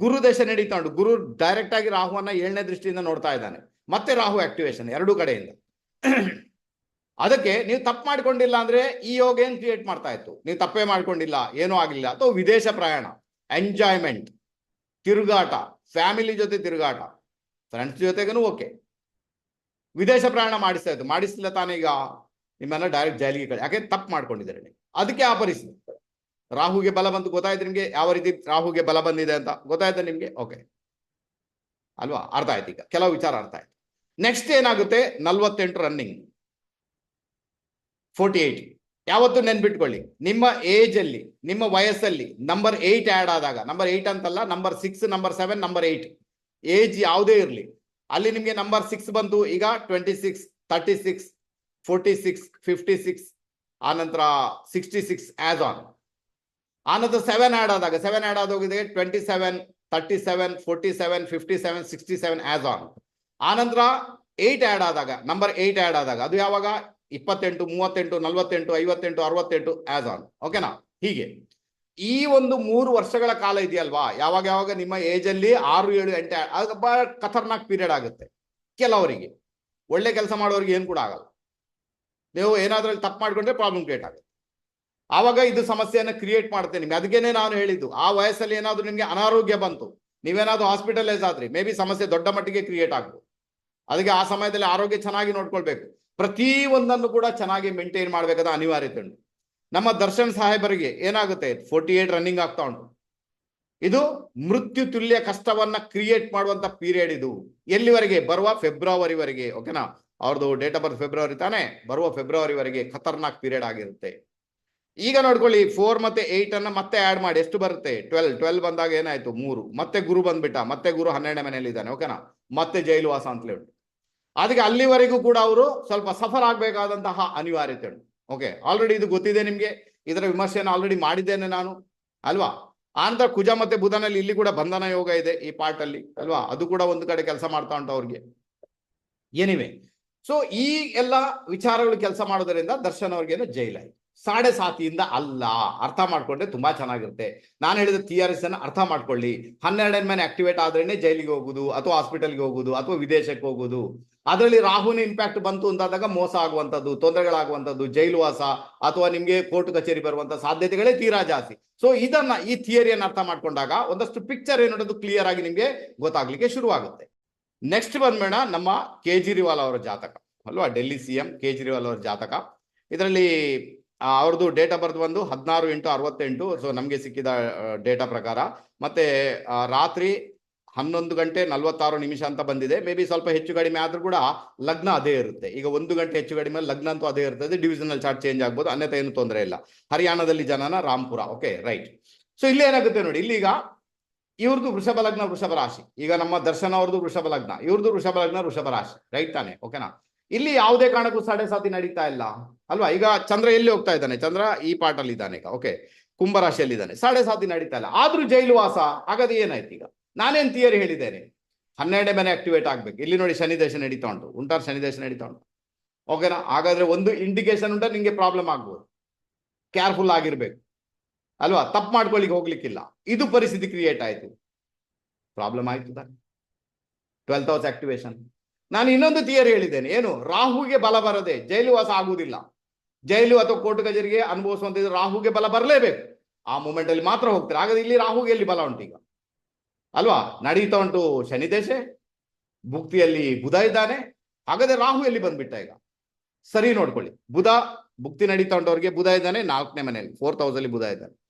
ಗುರು ದಶೆ ನಡೀತಾ ಉಂಟು. ಗುರು ಡೈರೆಕ್ಟ್ ಆಗಿ ರಾಹುವನ್ನ ಏಳನೇ ದೃಷ್ಟಿಯಿಂದ ನೋಡ್ತಾ ಇದ್ದಾನೆ. ಮತ್ತೆ ರಾಹು ಆಕ್ಟಿವೇಶನ್ ಎರಡೂ ಕಡೆಯಿಂದ. ಅದಕ್ಕೆ ನೀವು ತಪ್ಪು ಮಾಡ್ಕೊಂಡಿಲ್ಲ ಅಂದ್ರೆ ಈ ಯೋಗ ಏನ್ ಕ್ರಿಯೇಟ್ ಮಾಡ್ತಾ ಇತ್ತು? ನೀವು ತಪ್ಪೇ ಮಾಡ್ಕೊಂಡಿಲ್ಲ, ಏನೂ ಆಗಿಲ್ಲ ಅಥವಾ ವಿದೇಶ ಪ್ರಯಾಣ. ಎಂಜಾಯ್ಮೆಂಟ್, ತಿರುಗಾಟ, ಫ್ಯಾಮಿಲಿ ಜೊತೆ ತಿರುಗಾಟ ಫ್ರೆಂಡ್ಸ್ ಜೊತೆಗೂ ಓಕೆ ವಿದೇಶ ಪ್ರಯಾಣ ಮಾಡಿಸ್ತಾ ಇತ್ತು ಮಾಡಿಸ್ಲಿಲ್ಲ ತಾನೇ ಈಗ ನಿಮ್ಮನ್ನ ಡೈರೆಕ್ಟ್ ಜೈಲಿಗೆ ಕಳೆ ಯಾಕೆ? ತಪ್ಪು ಮಾಡ್ಕೊಂಡಿದ್ದಾರೆ ನೀವು. ಅದಕ್ಕೆ ಆ ರಾಹುಗೆ ಬಲ ಬಂತು ಗೊತ್ತಾಯ್ತು ನಿಮ್ಗೆ? ಯಾವ ರೀತಿ ರಾಹುಗೆ ಬಲ ಬಂದಿದೆ ಅಂತ ಗೊತ್ತಾಯ್ತು ನಿಮ್ಗೆ? ಓಕೆ ಅಲ್ವಾ? ಅರ್ಥ ಆಯ್ತು ಈಗ. ಕೆಲವು ವಿಚಾರ ಅರ್ಥ ಆಯ್ತು. ನೆಕ್ಸ್ಟ್ ಏನಾಗುತ್ತೆ? ನಲ್ವತ್ತೆಂಟು ರನ್ನಿಂಗ್ ಫೋರ್ಟಿ ಏಯ್ಟ್ ಯಾವತ್ತು ನೆನ್ಬಿಟ್ಕೊಳ್ಳಿ ನಿಮ್ಮ ಏಜ್ ಅಲ್ಲಿ, ನಿಮ್ಮ ವಯಸ್ಸಲ್ಲಿ ನಂಬರ್ ಏಯ್ಟ್ ಆಡ್ ಆದಾಗ ನಂಬರ್ ಏಯ್ಟ್ ಅಂತಲ್ಲ number six number seven number eight age ಯಾವುದೇ ಇರಲಿ, ಅಲ್ಲಿ ನಿಮಗೆ ನಂಬರ್ ಸಿಕ್ಸ್ ಬಂತು, ಈಗ twenty six thirty six forty six fifty six ಆನಂತರ ಸಿಕ್ಸ್ಟಿ ಸಿಕ್ಸ್ ಆಸ್ ಆನ್ ಆನಂತರ ಸೆವೆನ್ ಆಡ್ ಆದಾಗ seven add ಆದೋಗಿದೆ twenty seven thirty seven forty seven fifty seven sixty seven as on ಆನಂತರ ಏಯ್ಟ್ ಆಡ್ ಆದಾಗ ನಂಬರ್ ಏಯ್ಟ್ ಆಡ್ ಆದಾಗ, ಅದು ಯಾವಾಗ? ಇಪ್ಪತ್ತೆಂಟು, ಮೂವತ್ತೆಂಟು, ನಲವತ್ತೆಂಟು, ಐವತ್ತೆಂಟು, ಅರವತ್ತೆಂಟು ಆಸ್ ಆನ್ ಓಕೆನಾ ಹೀಗೆ. ಈ ಒಂದು ಮೂರು ವರ್ಷಗಳ ಕಾಲ ಇದೆಯಲ್ವಾ? ಯಾವಾಗ ಯಾವಾಗ ನಿಮ್ಮ ಏಜ್ ಅಲ್ಲಿ ಆರು, ಏಳು, ಎಂಟು ಬಹಳ ಖತರ್ನಾಕ್ ಪೀರಿಯಡ್ ಆಗುತ್ತೆ. ಕೆಲವರಿಗೆ. ಒಳ್ಳೆ ಕೆಲಸ ಮಾಡೋರಿಗೆ ಏನು ಕೂಡ ಆಗಲ್ಲ. ನೀವು ಏನಾದ್ರೂ ತಪ್ಪು ಮಾಡ್ಕೊಂಡ್ರೆ ಪ್ರಾಬ್ಲಮ್ ಕ್ರಿಯೇಟ್ ಆಗುತ್ತೆ. ಆವಾಗ ಇದು ಸಮಸ್ಯೆಯನ್ನು ಕ್ರಿಯೇಟ್ ಮಾಡುತ್ತೆ ನಿಮ್ಗೆ. ಅದಕ್ಕೇನೆ ನಾನು ಹೇಳಿದ್ದು. ಆ ವಯಸ್ಸಲ್ಲಿ ಏನಾದ್ರೂ ನಿಮ್ಗೆ ಅನಾರೋಗ್ಯ ಬಂತು. ನೀವೇನಾದ್ರೂ ಹಾಸ್ಪಿಟಲೈಸ್ ಆದ್ರಿ. ಮೇ ಬಿ ಸಮಸ್ಯೆ ದೊಡ್ಡ ಮಟ್ಟಿಗೆ ಕ್ರಿಯೇಟ್ ಆಗ್ಬೋದು. ಅದಕ್ಕೆ ಆ ಸಮಯದಲ್ಲಿ ಆರೋಗ್ಯ ಚೆನ್ನಾಗಿ ನೋಡ್ಕೊಳ್ಬೇಕು. ಪ್ರತಿ ಒಂದನ್ನು ಕೂಡ ಚೆನ್ನಾಗಿ ಮೇಂಟೈನ್ ಮಾಡಬೇಕಾದ ಅನಿವಾರ್ಯತೆ ಉಂಟು. ನಮ್ಮ ದರ್ಶನ್ ಸಾಹೇಬರಿಗೆ ಏನಾಗುತ್ತೆ? ಫೋರ್ಟಿ ಏಟ್ ರನ್ನಿಂಗ್ ಆಗ್ತಾ ಉಂಟು. ಇದು ಮೃತ್ಯು ತುಲ್ಯ ಕಷ್ಟವನ್ನ ಕ್ರಿಯೇಟ್ ಮಾಡುವಂತ ಪೀರಿಯಡ್ ಇದು. ಎಲ್ಲಿವರೆಗೆ? ಬರುವ ಫೆಬ್ರವರಿವರೆಗೆ ಓಕೆನಾ ಅವ್ರದ್ದು ಡೇಟ್ ಆಫ್ ಬರ್ತ್ ಫೆಬ್ರವರಿ ತಾನೇ, ಬರುವ ಫೆಬ್ರವರಿವರೆಗೆ ಖತರ್ನಾಕ್ ಪೀರಿಯಡ್ ಆಗಿರುತ್ತೆ. ಈಗ ನೋಡ್ಕೊಳ್ಳಿ ಫೋರ್ ಮತ್ತೆ ಏಟ್ ಅನ್ನ ಮತ್ತೆ ಆಡ್ ಮಾಡಿ, ಎಷ್ಟು ಬರುತ್ತೆ? ಟ್ವೆಲ್ ಟ್ವೆಲ್ ಬಂದಾಗ ಏನಾಯ್ತು? ಮೂರು. ಮತ್ತೆ ಗುರು ಬಂದ್ಬಿಟ್ಟ, ಮತ್ತೆ ಗುರು ಹನ್ನೆರಡನೇ ಮನೆಯಲ್ಲಿ ಇದ್ದಾನೆ ಓಕೆನಾ ಮತ್ತೆ ಜೈಲು ವಾಸ ಅಂತಲೇ ಉಂಟು. ಅದಕ್ಕೆ ಅಲ್ಲಿವರೆಗೂ ಕೂಡ ಅವರು ಸ್ವಲ್ಪ ಸಫರ್ ಆಗಬೇಕಾದಂತಹ ಅನಿವಾರ್ಯತೆ ಉಂಟು ಓಕೆ ಆಲ್ರೆಡಿ ಇದು ಗೊತ್ತಿದೆ ನಿಮಗೆ. ಇದರ ವಿಮರ್ಶೆಯನ್ನು ಆಲ್ರೆಡಿ ಮಾಡಿದ್ದೇನೆ ನಾನು. ಅಲ್ವಾ? ಆನಂತರ ಕುಜ ಮತ್ತೆ ಬುಧನಲ್ಲಿ ಇಲ್ಲಿ ಕೂಡ ಬಂಧನ ಯೋಗ ಇದೆ ಈ ಪಾರ್ಟ್ ಅಲ್ಲಿ. ಅಲ್ವಾ? ಅದು ಕೂಡ ಒಂದು ಕಡೆ ಕೆಲಸ ಮಾಡ್ತಾ ಉಂಟು ಅವ್ರಿಗೆ. ಏನಿವೆ ಸೊ ಈ ಎಲ್ಲ ವಿಚಾರಗಳು ಕೆಲಸ ಮಾಡೋದರಿಂದ ದರ್ಶನ್ ಅವ್ರಿಗೆ ಜೈಲಾಯ್ತು ಸಾಡೆ ಸಾತಿಯಿಂದ ಅಲ್ಲ. ಅರ್ಥ ಮಾಡ್ಕೊಂಡ್ರೆ ತುಂಬಾ ಚೆನ್ನಾಗಿರುತ್ತೆ. ನಾನು ಹೇಳಿದ ಥಿಯರೀಸ್ ಅನ್ನ ಅರ್ಥ ಮಾಡ್ಕೊಳ್ಳಿ. ಹನ್ನೆರಡನೇ ಮನೆ ಆಕ್ಟಿವೇಟ್ ಆದ್ರೇನೆ ಜೈಲಿಗೆ ಹೋಗುದು, ಅಥವಾ ಹಾಸ್ಪಿಟಲ್ಗೆ ಹೋಗುದು, ಅಥವಾ ವಿದೇಶಕ್ಕೆ ಹೋಗುದು. ಅದರಲ್ಲಿ ರಾಹುನ ಇಂಪ್ಯಾಕ್ಟ್ ಬಂತು ಅಂತಾದಾಗ ಮೋಸ ಆಗುವಂಥದ್ದು, ತೊಂದರೆಗಳಾಗುವಂಥದ್ದು ಜೈಲುವಾಸ ಅಥವಾ ನಿಮಗೆ ಕೋರ್ಟ್ ಕಚೇರಿ ಬರುವಂಥ ಸಾಧ್ಯತೆಗಳೇ ತೀರಾ ಜಾಸ್ತಿ. ಸೊ ಇದನ್ನ ಈ ಥಿಯರಿಯನ್ನು ಅರ್ಥ ಮಾಡ್ಕೊಂಡಾಗ ಒಂದಷ್ಟು ಪಿಕ್ಚರ್ ಏನೋದು ಕ್ಲಿಯರ್ ಆಗಿ ನಿಮಗೆ ಗೊತ್ತಾಗ್ಲಿಕ್ಕೆ ಶುರುವಾಗುತ್ತೆ. ನೆಕ್ಸ್ಟ್ ಬಂದ್ಬೇಡ ನಮ್ಮ ಕೇಜ್ರಿವಾಲ್ ಅವರ ಜಾತಕ. ಅಲ್ವಾ? ಡೆಲ್ಲಿ ಸಿ ಎಂ ಕೇಜ್ರಿವಾಲ್ ಅವರ ಜಾತಕ. ಇದರಲ್ಲಿ ಅವ್ರದ್ದು ಡೇಟ್ ಆಫ್ ಬರ್ತ್ ಬಂದು ಹದಿನಾರು ಎಂಟು ಅರವತ್ತೆಂಟು. ಸೊ ನಮಗೆ ಸಿಕ್ಕಿದ ಡೇಟಾ ಪ್ರಕಾರ. ಮತ್ತೆ ರಾತ್ರಿ ಹನ್ನೊಂದು ಗಂಟೆ ನಲ್ವತ್ತಾರು ನಿಮಿಷ ಅಂತ ಬಂದಿದೆ. ಮೇ ಬಿ ಸ್ವಲ್ಪ ಹೆಚ್ಚು ಕಡಿಮೆ ಆದರೂ ಕೂಡ ಲಗ್ನ ಅದೇ ಇರುತ್ತೆ. ಈಗ ಒಂದು ಗಂಟೆ ಹೆಚ್ಚು ಕಡಿಮೆ ಲಗ್ನ ಅಂತೂ ಅದೇ ಇರ್ತದೆ. ಡಿವಿಷನಲ್ ಚಾರ್ಟ್ ಚೇಂಜ್ ಆಗ್ಬೋದು. ಅನ್ಯತ ಏನು ತೊಂದರೆ ಇಲ್ಲ. ಹರಿಯಾಣದಲ್ಲಿ ಜನನ ರಾಮ್ಪುರ. ಓಕೆ ರೈಟ್ ಸೊ ಇಲ್ಲಿ ಏನಾಗುತ್ತೆ ನೋಡಿ, ಇಲ್ಲಿ ಈಗ ಇವ್ರದ್ದು ವೃಷಭ ಲಗ್ನ, ವೃಷಭ ರಾಶಿ. ಈಗ ನಮ್ಮ ದರ್ಶನ ಅವ್ರದ್ದು ವೃಷಭ ಲಗ್ನ. ಇವ್ರದ್ದು ವೃಷಭ ಲಗ್ನ, ವೃಷಭ ರಾಶಿ. ರೈಟ್ ತಾನೆ? ಓಕೆನಾ ಇಲ್ಲಿ ಯಾವುದೇ ಕಾರಣಕ್ಕೂ ಸಾಡೆ ಸಾತಿ ನಡೀತಾ ಇಲ್ಲ. ಅಲ್ವಾ? ಈಗ ಚಂದ್ರ ಎಲ್ಲಿ ಹೋಗ್ತಾ ಇದ್ದಾನೆ? ಚಂದ್ರ ಈ ಪಾರ್ಟ್ ಅಲ್ಲಿ ಇದ್ದಾನೆ ಈಗ. ಓಕೆ ಕುಂಭರಾಶಿಯಲ್ಲಿ ಇದ್ದಾನೆ ಸಾಡೆ ಸಾತಿ ನಡೀತಾ ಇಲ್ಲ. ಆದ್ರೂ ಜೈಲು ವಾಸ. ಹಾಗಾದ್ರೆ ಏನಾಯ್ತು ಈಗ? ನಾನೇನ್ ಥಿಯರಿ ಹೇಳಿದ್ದೇನೆ? ಹನ್ನೆರಡನೇ ಮನೆ ಆಕ್ಟಿವೇಟ್ ಆಗ್ಬೇಕು. ಇಲ್ಲಿ ನೋಡಿ ಶನಿ ದೇಶ ನಡೀತಾ ಉಂಟು. ಉಂಟಾರ ಶನಿ ದೇಶ ನಡೀತಾ ಉಂಟು. ಓಕೆನಾ ಹಾಗಾದ್ರೆ ಒಂದು ಇಂಡಿಕೇಶನ್ ಉಂಟ ನಿಮಗೆ ಪ್ರಾಬ್ಲಮ್ ಆಗ್ಬೋದು. ಕೇರ್ಫುಲ್ ಆಗಿರ್ಬೇಕು. ಅಲ್ವಾ? ತಪ್ಪು ಮಾಡ್ಕೊಳ್ಳಿಕ್ಕೆ ಹೋಗ್ಲಿಕ್ಕಿಲ್ಲ. ಇದು ಪರಿಸ್ಥಿತಿ ಕ್ರಿಯೇಟ್ ಆಯ್ತು. ಪ್ರಾಬ್ಲಮ್ ಆಯ್ತು ಟ್ವೆಲ್ತ್ ಹೌಸ್ ಆಕ್ಟಿವೇಶನ್ ನಾನು ಇನ್ನೊಂದು ಥಿಯರಿ ಹೇಳಿದ್ದೇನೆ. ಏನು? ರಾಹುಗೆ ಬಲ ಬರದೆ. ಜೈಲು ವಾಸ ಆಗುವುದಿಲ್ಲ. ಜೈಲು ಅಥವಾ ಕೋರ್ಟ್ ಕಚೇರಿಗೆ ಅನುಭವಿಸುವಂತ ರಾಹುಗೆ ಬಲ ಬರಲೇಬೇಕು. ಆ ಮೂಮೆಂಟ್ ಅಲ್ಲಿ ಮಾತ್ರ ಹೋಗ್ತಾರೆ. ಹಾಗಾದ್ರೆ ಇಲ್ಲಿ ರಾಹುಗೆ ಎಲ್ಲಿ ಬಲ ಉಂಟು ಈಗ ಅಲ್ವಾ? ನಡೀತಾ ಉಂಟು ಶನಿ ದೇಶ. ಭುಕ್ತಿಯಲ್ಲಿ ಬುಧ ಇದ್ದಾನೆ. ಹಾಗಾದ್ರೆ ರಾಹು ಎಲ್ಲಿ ಬಂದ್ಬಿಟ್ಟ ಈಗ? ಸರಿ ನೋಡ್ಕೊಳ್ಳಿ. ಬುಧ, ಭುಕ್ತಿ ನಡೀತಾ ಉಂಟವ್ರಿಗೆ ಬುಧ ಇದ್ದಾನೆ, ನಾಲ್ಕನೇ ಮನೆಯಲ್ಲಿ. ಫೋರ್ತ್ ಹೌಸ್ ಅಲ್ಲಿ ಬುಧ ಇದ್ದಾನೆ.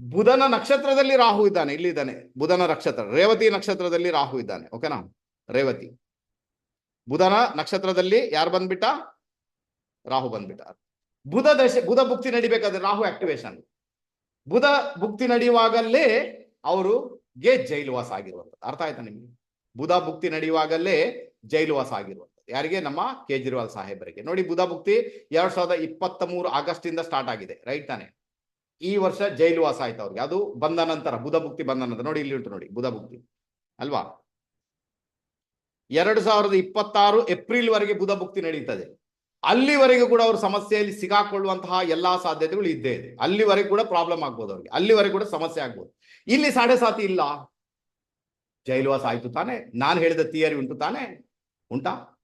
ಬುಧನ ನಕ್ಷತ್ರದಲ್ಲಿ ರಾಹು ಇದ್ದಾನೆ, ಇಲ್ಲಿ ಇದ್ದಾನೆ. ಬುಧನ ನಕ್ಷತ್ರ, ರೇವತಿ ನಕ್ಷತ್ರದಲ್ಲಿ ರಾಹು ಇದ್ದಾನೆ. ಓಕೆನಾ ರೇವತಿ. ಬುಧನ ನಕ್ಷತ್ರದಲ್ಲಿ ಯಾರು ಬಂದ್ಬಿಟ್ಟ? ರಾಹು ಬಂದ್ಬಿಟ್ಟ. ಬುಧ ದಶೆ, ಬುಧ ಭುಕ್ತಿ ನಡಿಬೇಕಾದ್ರೆ ರಾಹು ಆಕ್ಟಿವೇಶನ್ ಬುಧ ಭುಕ್ತಿ ನಡೆಯುವಾಗಲೇ ಅವರು ಗೆ ಜೈಲುವಾಸ ಆಗಿರುವಂಥದ್ದು. ಅರ್ಥ ಆಯ್ತಾ ನಿಮ್ಗೆ? ಬುಧ ಭುಕ್ತಿ ನಡೆಯುವಾಗಲೇ ಜೈಲುವಾಸ ಆಗಿರುವಂಥದ್ದು. ಯಾರಿಗೆ? ನಮ್ಮ ಕೇಜ್ರಿವಾಲ್ ಸಾಹೇಬರಿಗೆ. ನೋಡಿ, ಬುಧ ಭುಕ್ತಿ ಎರಡ್ ಸಾವಿರದ ಇಪ್ಪತ್ತ ಮೂರು ಆಗಸ್ಟ್ ಇಂದ ಸ್ಟಾರ್ಟ್ ಆಗಿದೆ. ರೈಟ್ ತಾನೆ? ಈ ವರ್ಷ ಜೈಲುವಾಸ ಆಯ್ತು ಅವ್ರಿಗೆ. ಅದು ಬಂದ ನಂತರ, ಬುಧ ಭುಕ್ತಿ ಬಂದ ನಂತರ. ನೋಡಿ, ಇಲ್ಲಿ ಉಂಟು ನೋಡಿ, ಬುಧ ಭುಕ್ತಿ. ಅಲ್ವಾ? ಎರಡು ಸಾವಿರದ ಇಪ್ಪತ್ತಾರು ಏಪ್ರಿಲ್ ವರೆಗೆ ಬುಧ ಭುಕ್ತಿ ನಡೀತದೆ. ಅಲ್ಲಿವರೆಗೂ ಕೂಡ ಅವ್ರ ಸಮಸ್ಯೆಯಲ್ಲಿ ಸಿಗಾಕೊಳ್ಳುವಂತಹ ಎಲ್ಲಾ ಸಾಧ್ಯತೆಗಳು ಇದ್ದೇ ಇದೆ. ಅಲ್ಲಿವರೆಗೂ ಕೂಡ ಪ್ರಾಬ್ಲಮ್ ಆಗ್ಬೋದು ಅವ್ರಿಗೆ. ಅಲ್ಲಿವರೆಗೂ ಕೂಡ ಸಮಸ್ಯೆ ಆಗ್ಬೋದು. ಇಲ್ಲಿ ಸಾಡೆ ಸಾತಿ ಇಲ್ಲ. ಜೈಲುವಾಸ ಆಯ್ತು ತಾನೆ. ನಾನು ಹೇಳಿದ ಥಿಯರಿ ಉಂಟು ತಾನೆ. ಉಂಟಾ?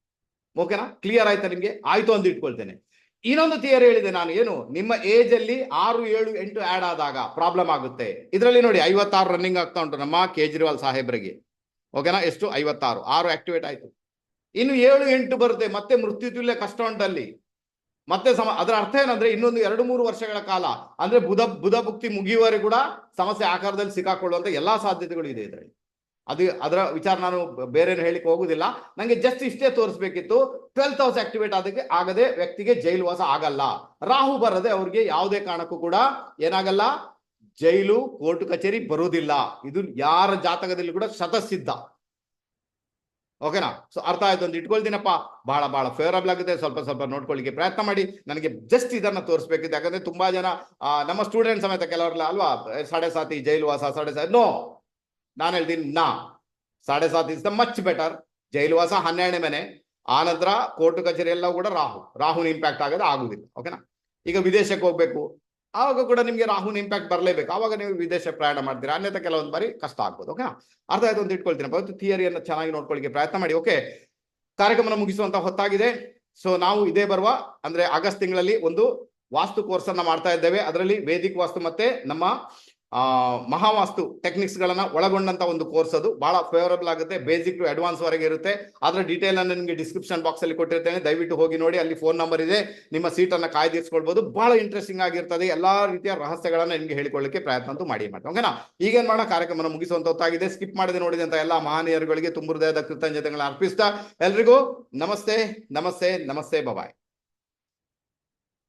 ಓಕೆನಾ ಕ್ಲಿಯರ್ ಆಯ್ತಾ ನಿಮ್ಗೆ? ಆಯ್ತು ಅಂತ ಇಟ್ಕೊಳ್ತೇನೆ. ಇನ್ನೊಂದು ಥಿಯರಿ ಹೇಳಿದೆ ನಾನು, ಏನು? ನಿಮ್ಮ ಏಜ್ ಅಲ್ಲಿ ಆರು, ಏಳು, ಎಂಟು ಆಡ್ ಆದಾಗ ಪ್ರಾಬ್ಲಮ್ ಆಗುತ್ತೆ. ಇದರಲ್ಲಿ ನೋಡಿ, ಐವತ್ತಾರು ರನ್ನಿಂಗ್ ಆಗ್ತಾ ಉಂಟು ನಮ್ಮ ಕೇಜ್ರಿವಾಲ್ ಸಾಹೇಬ್ರಿಗೆ. ಓಕೆನಾ ಎಷ್ಟು? ಐವತ್ತಾರು. ಆರು ಆಕ್ಟಿವೇಟ್ ಆಯ್ತು. ಇನ್ನು ಏಳು, ಎಂಟು ಬರುತ್ತೆ. ಮತ್ತೆ ಮೃತ್ಯು ತುಲ್ಯ ಕಷ್ಟ ಉಂಟಲ್ಲಿ. ಮತ್ತೆ ಸಮ, ಅದರ ಅರ್ಥ ಏನಂದ್ರೆ ಇನ್ನೊಂದು ಎರಡು ಮೂರು ವರ್ಷಗಳ ಕಾಲ, ಅಂದ್ರೆ ಬುಧ ಬುಧ ಭುಕ್ತಿ ಮುಗಿಯುವವರೆಗೂ ಕೂಡ ಸಮಸ್ಯೆ ಆಕಾರದಲ್ಲಿ ಸಿಕ್ಕಾಕೊಳ್ಳುವಂತ ಎಲ್ಲಾ ಸಾಧ್ಯತೆಗಳು ಇದೆ ಇದರಲ್ಲಿ. ಅದು, ಅದರ ವಿಚಾರ ನಾನು ಬೇರೆ ಹೇಳಿಕ್ಕೆ ಹೋಗುದಿಲ್ಲ. ನಂಗೆ ಜಸ್ಟ್ ಇಷ್ಟೇ ತೋರಿಸ್ಬೇಕಿತ್ತು. ಟ್ವೆಲ್ತ್ ಹೌಸ್ ಆಕ್ಟಿವೇಟ್ ಅದಕ್ಕೆ ಆಗದೆ ವ್ಯಕ್ತಿಗೆ ಜೈಲು ವಾಸ ಆಗಲ್ಲ. ರಾಹು ಬರದೆ ಅವ್ರಿಗೆ ಯಾವುದೇ ಕಾರಣಕ್ಕೂ ಕೂಡ ಏನಾಗಲ್ಲ. ಜೈಲು, ಕೋರ್ಟ್ ಕಚೇರಿ ಬರುವುದಿಲ್ಲ. ಇದು ಯಾರ ಜಾತಕದಲ್ಲಿ ಕೂಡ ಶತಸಿದ್ಧ. ಓಕೆನಾ? ಸೊ ಅರ್ಥ ಆಯ್ತು ಒಂದು ಇಟ್ಕೊಳ್ತೀನಪ್ಪ. ಬಹಳ ಬಹಳ ಫೇವರಬಲ್ ಆಗುತ್ತೆ. ಸ್ವಲ್ಪ ಸ್ವಲ್ಪ ನೋಡ್ಕೊಳ್ಳಿಕ್ಕೆ ಪ್ರಯತ್ನ ಮಾಡಿ. ನನಗೆ ಜಸ್ಟ್ ಇದನ್ನ ತೋರಿಸ್ಬೇಕಿತ್ತು. ಯಾಕಂದ್ರೆ ತುಂಬಾ ಜನ ನಮ್ಮ ಸ್ಟೂಡೆಂಟ್ ಸಮೇತ ಕೆಲವರಲ್ಲ ಅಲ್ವಾ? ಸಾಡೆ ಸಾತಿ ಜೈಲುವಾಸ ಸಾಡೆ ಸಾತಿ. ನೋ ನಾನು ಹೇಳ್ತೀನಿ, ನಾ. ಸಾಡೆ ಸಾತ್ ಇಸ್ ದ ಮಚ್ ಬೆಟರ್ ಜೈಲುವಾಸ ಹನ್ನೆರಡನೇ ಮನೆ. ಆ ನಂತರ ಕೋರ್ಟ್ ಕಚೇರಿ ಎಲ್ಲ ಕೂಡ ರಾಹು. ರಾಹುನ ಇಂಪ್ಯಾಕ್ಟ್ ಆಗೋದು ಆಗುದಿಲ್ಲ. ಓಕೆನಾ? ಈಗ ವಿದೇಶಕ್ಕೆ ಹೋಗ್ಬೇಕು. ಆವಾಗ ಕೂಡ ನಿಮಗೆ ರಾಹುನ ಇಂಪ್ಯಾಕ್ಟ್ ಬರಲೇಬೇಕು. ಆವಾಗ ನೀವು ವಿದೇಶ ಪ್ರಯಾಣ ಮಾಡ್ತೀರಾ. ಅನ್ಯತೆ ಕೆಲವೊಂದು ಬಾರಿ ಕಷ್ಟ ಆಗ್ಬೋದು ಓಕೆ ಅರ್ಥ ಆಯ್ತು ಅಂತ ಇಟ್ಕೊಳ್ತೀನಿ. ಅವತ್ತು ಥಿಯರಿಯನ್ನು ಚೆನ್ನಾಗಿ ನೋಡ್ಕೊಳ್ಳಿಕ್ಕೆ ಪ್ರಯತ್ನ ಮಾಡಿ ಓಕೆ ಕಾರ್ಯಕ್ರಮ ಮುಗಿಸುವಂತ ಹೊತ್ತಾಗಿದೆ. ಸೊ ನಾವು ಇದೇ ಬರುವ, ಅಂದ್ರೆ ಆಗಸ್ಟ್ ತಿಂಗಳಲ್ಲಿ ಒಂದು ವಾಸ್ತು ಕೋರ್ಸ್ ಅನ್ನ ಮಾಡ್ತಾ ಇದ್ದೇವೆ. ಅದರಲ್ಲಿ ವೇದಿಕ ವಾಸ್ತು ಮತ್ತೆ ನಮ್ಮ ಆ, ಮಹಾವಾಸ್ತು ಟೆಕ್ನಿಕ್ಸ್ ಗಳನ್ನ ಒಳಗೊಂಡಂತ ಒಂದು ಕೋರ್ಸ್ ಅದು. ಬಹಳ ಫೇವರಬಲ್ ಆಗುತ್ತೆ. ಬೇಸಿಕ್ ಟು ಅಡ್ವಾನ್ಸ್ ವರೆಗೆ ಇರುತ್ತೆ. ಅದರ ಡೀಟೇಲ್ ಅನ್ನು ನಿಮಗೆ ಡಿಸ್ಕ್ರಿಪ್ಷನ್ ಬಾಕ್ಸ್ ಅಲ್ಲಿ ಕೊಟ್ಟಿರ್ತೇನೆ. ದಯವಿಟ್ಟು ಹೋಗಿ ನೋಡಿ. ಅಲ್ಲಿ ಫೋನ್ ನಂಬರ್ ಇದೆ. ನಿಮ್ಮ ಸೀಟ್ ಅನ್ನ ಕಾಯ್ದಿರಿಸ್ಕೊಳ್ಬಹುದು ಬಹಳ ಇಂಟ್ರೆಸ್ಟಿಂಗ್ ಆಗಿರ್ತದೆ. ಎಲ್ಲಾ ರೀತಿಯ ರಹಸ್ಯಗಳನ್ನ ನಿಮಗೆ ಹೇಳಿಕೊಳ್ಳಕ್ಕೆ ಪ್ರಯತ್ನ ಅಂತೂ ಮಾಡಿ ಮಾಡಿ. ಓಕೆನಾ ಈಗೇನ್ ಮಾಡೋಣ? ಕಾರ್ಯಕ್ರಮ ಮುಗಿಸುವಂತ ಹೊತ್ತಾಗಿದೆ. ಸ್ಕಿಪ್ ಮಾಡಿದೆ ನೋಡಿದಂತ ಎಲ್ಲಾ ಮಹನೀಯರುಗಳಿಗೆ ತುಂಬ ಹೃದಯದ ಕೃತಜ್ಞತೆಗಳನ್ನ ಅರ್ಪಿಸ್ತಾ ಎಲ್ರಿಗೂ ನಮಸ್ತೆ ನಮಸ್ತೆ ನಮಸ್ತೆ ಬಬಾಯ್